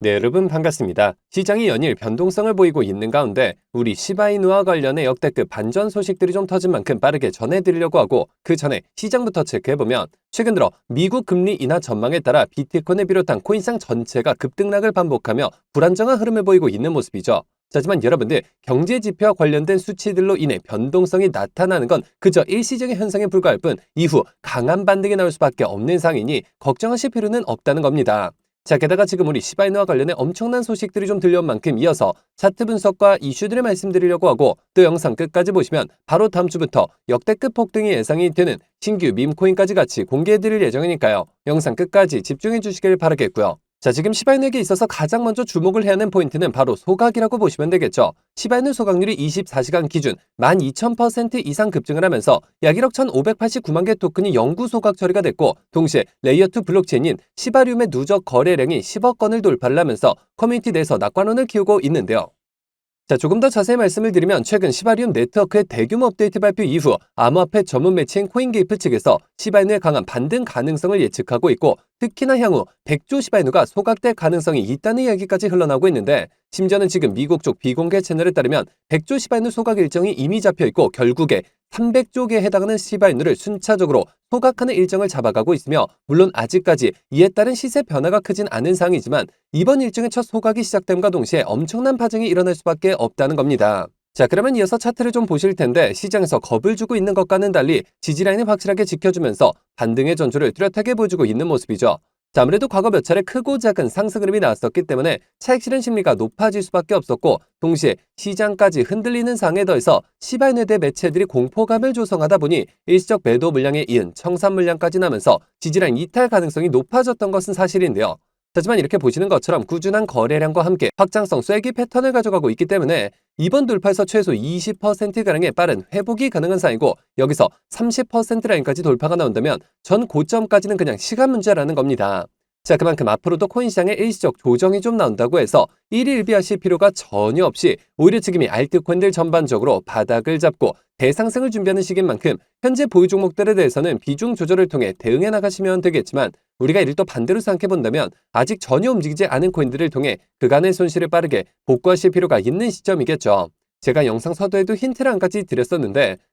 네, 여러분 반갑습니다. 시장이 연일 변동성을 보이고 있는 가운데 우리 시바이누와 관련해 역대급 반전 소식들이 좀 터진 만큼 빠르게 전해드리려고 하고 그 전에 시장부터 체크해보면 최근 들어 미국 금리 인하 전망에 따라 비트코인을 비롯한 코인상 전체가 급등락을 반복하며 불안정한 흐름을 보이고 있는 모습이죠. 하지만 여러분들 경제 지표와 관련된 수치들로 인해 변동성이 나타나는 건 그저 일시적인 현상에 불과할 뿐 이후 강한 반등이 나올 수밖에 없는 상이니 걱정하실 필요는 없다는 겁니다. 자, 게다가 지금 우리 시바이누와 관련해 엄청난 소식들이 좀 들려온 만큼 이어서 차트 분석과 이슈들을 말씀드리려고 하고 또 영상 끝까지 보시면 바로 다음 주부터 역대급 폭등이 예상이 되는 신규 밈코인까지 같이 공개해드릴 예정이니까요. 영상 끝까지 집중해 주시길 바라겠고요. 자, 지금 시바이누에게 있어서 가장 먼저 주목을 해야 하는 포인트는 바로 소각이라고 보시면 되겠죠. 시바이누 소각률이 24시간 기준 12,000% 이상 급증을 하면서 약 1억 1,589만 개 토큰이 영구 소각 처리가 됐고 동시에 레이어2 블록체인인 시바리움의 누적 거래량이 10억 건을 돌파를 하면서 커뮤니티 내에서 낙관론을 키우고 있는데요. 자, 조금 더 자세히 말씀을 드리면 최근 시바리움 네트워크의 대규모 업데이트 발표 이후 암호화폐 전문 매체인 코인게이프 측에서 시바이누의 강한 반등 가능성을 예측하고 있고 특히나 향후 100조 시바이누가 소각될 가능성이 있다는 이야기까지 흘러나오고 있는데 심지어는 지금 미국 쪽 비공개 채널에 따르면 100조 시바이누 소각 일정이 이미 잡혀 있고 결국에 300조 개에 해당하는 시바이누를 순차적으로 소각하는 일정을 잡아가고 있으며 물론 아직까지 이에 따른 시세 변화가 크진 않은 상황이지만 이번 일정의 첫 소각이 시작됨과 동시에 엄청난 파장이 일어날 수밖에 없다는 겁니다. 자 그러면 이어서 차트를 좀 보실 텐데 시장에서 겁을 주고 있는 것과는 달리 지지라인을 확실하게 지켜주면서 반등의 전조를 뚜렷하게 보여주고 있는 모습이죠. 자, 아무래도 과거 몇 차례 크고 작은 상승 흐름이 나왔었기 때문에 차익 실현 심리가 높아질 수밖에 없었고 동시에 시장까지 흔들리는 상에 더해서 시바이네대 매체들이 공포감을 조성하다 보니 일시적 매도 물량에 이은 청산 물량까지 나면서 지지라인 이탈 가능성이 높아졌던 것은 사실인데요. 하지만 이렇게 보시는 것처럼 꾸준한 거래량과 함께 확장성 쐐기 패턴을 가져가고 있기 때문에 이번 돌파에서 최소 20%가량의 빠른 회복이 가능한 사이고 여기서 30% 라인까지 돌파가 나온다면 전 고점까지는 그냥 시간 문제라는 겁니다. 자, 그만큼 앞으로도 코인 시장에 일시적 조정이 좀 나온다고 해서 일일비하실 필요가 전혀 없이 오히려 지금이 알트코인들 전반적으로 바닥을 잡고 대상승을 준비하는 시기인 만큼 현재 보유 종목들에 대해서는 비중 조절을 통해 대응해 나가시면 되겠지만 우리가 이를 또 반대로 생각해 본다면 아직 전혀 움직이지 않은 코인들을 통해 그간의 손실을 빠르게 복구하실 필요가 있는 시점이겠죠. 제가 영상 서두에도 힌트를 한 가지 드렸었는데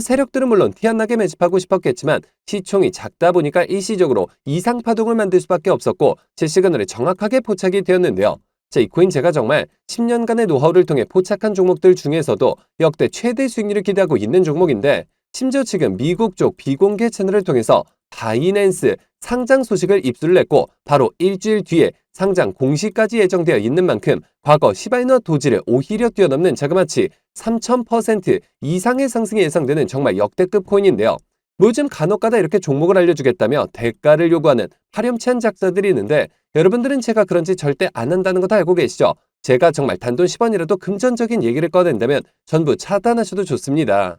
세력들은 물론 티 안 나게 매집하고 싶었겠지만 시총이 작다 보니까 일시적으로 이상 파동을 만들 수밖에 없었고 제 시그널에 정확하게 포착이 되었는데요. 자, 이 코인 제가 정말 10년간의 노하우를 통해 포착한 종목들 중에서도 역대 최대 수익률을 기대하고 있는 종목인데 심지어 지금 미국 쪽 비공개 채널을 통해서 바이낸스 상장 소식을 입수를 했고 바로 일주일 뒤에 상장 공시까지 예정되어 있는 만큼 과거 시바이너 도지를 오히려 뛰어넘는 자그마치 3000% 이상의 상승이 예상되는 정말 역대급 코인인데요. 뭐 요즘 간혹가다 이렇게 종목을 알려주겠다며 대가를 요구하는 파렴치한 작자들이 있는데 여러분들은 제가 그런 지 절대 안 한다는 거 다 알고 계시죠? 제가 정말 단돈 10원이라도 금전적인 얘기를 꺼낸다면 전부 차단하셔도 좋습니다.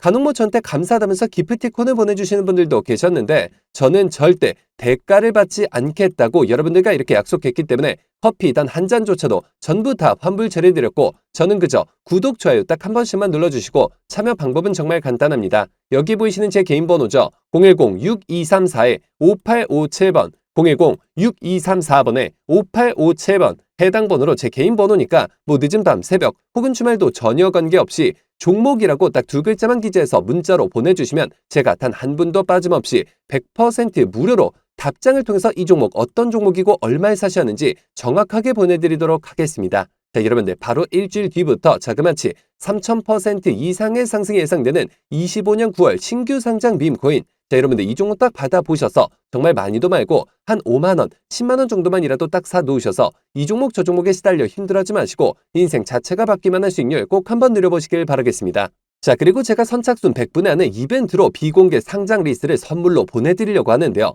간혹 뭐 저한테 감사하다면서 기프티콘을 보내주시는 분들도 계셨는데 저는 절대 대가를 받지 않겠다고 여러분들과 이렇게 약속했기 때문에 커피 단 한 잔조차도 전부 다 환불 처리해드렸고 저는 그저 구독, 좋아요 딱 한 번씩만 눌러주시고 참여 방법은 정말 간단합니다. 여기 보이시는 제 개인 번호죠. 010-6234-5857번 010-6234번에 5857번 해당 번호로 제 개인 번호니까 뭐 늦은 밤, 새벽 혹은 주말도 전혀 관계없이 종목이라고 딱 두 글자만 기재해서 문자로 보내주시면 제가 단 한 분도 빠짐없이 100% 무료로 답장을 통해서 이 종목 어떤 종목이고 얼마에 사시하는지 정확하게 보내드리도록 하겠습니다. 자, 여러분들 바로 일주일 뒤부터 자그마치 3,000% 이상의 상승이 예상되는 25년 9월 신규 상장 밈코인. 자, 여러분들 이 종목 딱 받아보셔서 정말 많이도 말고 한 5만원, 10만원 정도만이라도 딱 사놓으셔서 이 종목 저 종목에 시달려 힘들어하지 마시고 인생 자체가 바뀌만 할 수익률 꼭 한번 누려보시길 바라겠습니다. 자, 그리고 제가 선착순 100분에 하는 이벤트로 비공개 상장 리스트를 선물로 보내드리려고 하는데요.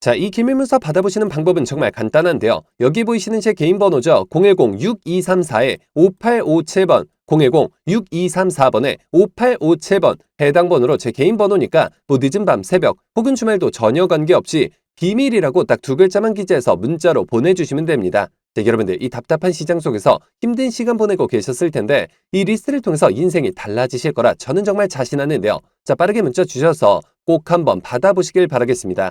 자, 이 기밀문서 받아보시는 방법은 정말 간단한데요. 여기 보이시는 제 개인 번호죠. 010-6234-5857번, 010-6234번에 5857번 해당 번호로 제 개인 번호니까 뭐 늦은 밤, 새벽 혹은 주말도 전혀 관계없이 비밀이라고 딱 두 글자만 기재해서 문자로 보내주시면 됩니다. 네, 여러분들 이 답답한 시장 속에서 힘든 시간 보내고 계셨을 텐데 이 리스트를 통해서 인생이 달라지실 거라 저는 정말 자신하는데요. 자 빠르게 문자 주셔서 꼭 한번 받아보시길 바라겠습니다.